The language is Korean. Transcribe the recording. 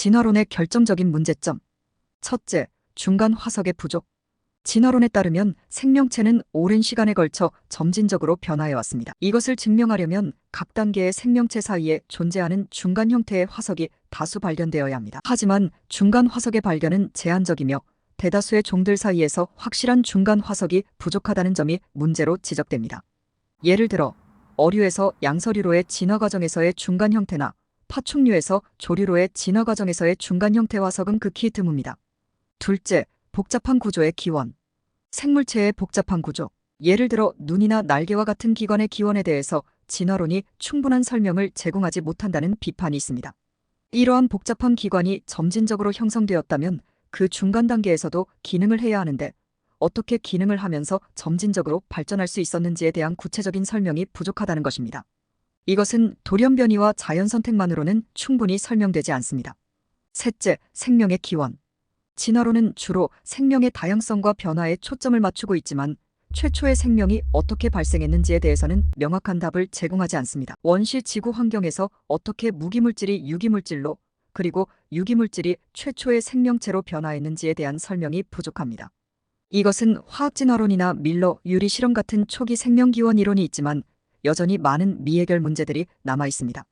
진화론의 결정적인 문제점. 첫째, 중간 화석의 부족. 진화론에 따르면 생명체는 오랜 시간에 걸쳐 점진적으로 변화해 왔습니다. 이것을 증명하려면 각 단계의 생명체 사이에 존재하는 중간 형태의 화석이 다수 발견되어야 합니다. 하지만 중간 화석의 발견은 제한적이며 대다수의 종들 사이에서 확실한 중간 화석이 부족하다는 점이 문제로 지적됩니다. 예를 들어 어류에서 양서류로의 진화 과정에서의 중간 형태나 파충류에서 조류로의 진화 과정에서의 중간 형태 화석은 극히 드뭅니다. 둘째, 복잡한 구조의 기원. 생물체의 복잡한 구조. 예를 들어 눈이나 날개와 같은 기관의 기원에 대해서 진화론이 충분한 설명을 제공하지 못한다는 비판이 있습니다. 이러한 복잡한 기관이 점진적으로 형성되었다면 그 중간 단계에서도 기능을 해야 하는데 어떻게 기능을 하면서 점진적으로 발전할 수 있었는지에 대한 구체적인 설명이 부족하다는 것입니다. 이것은 돌연변이와 자연 선택만으로는 충분히 설명되지 않습니다. 셋째, 생명의 기원. 진화론은 주로 생명의 다양성과 변화에 초점을 맞추고 있지만 최초의 생명이 어떻게 발생했는지에 대해서는 명확한 답을 제공하지 않습니다. 원시 지구 환경에서 어떻게 무기물질이 유기물질로 그리고 유기물질이 최초의 생명체로 변화했는지에 대한 설명이 부족합니다. 이것은 화학진화론이나 밀러 유리 실험 같은 초기 생명기원 이론이 있지만 여전히 많은 미해결 문제들이 남아 있습니다.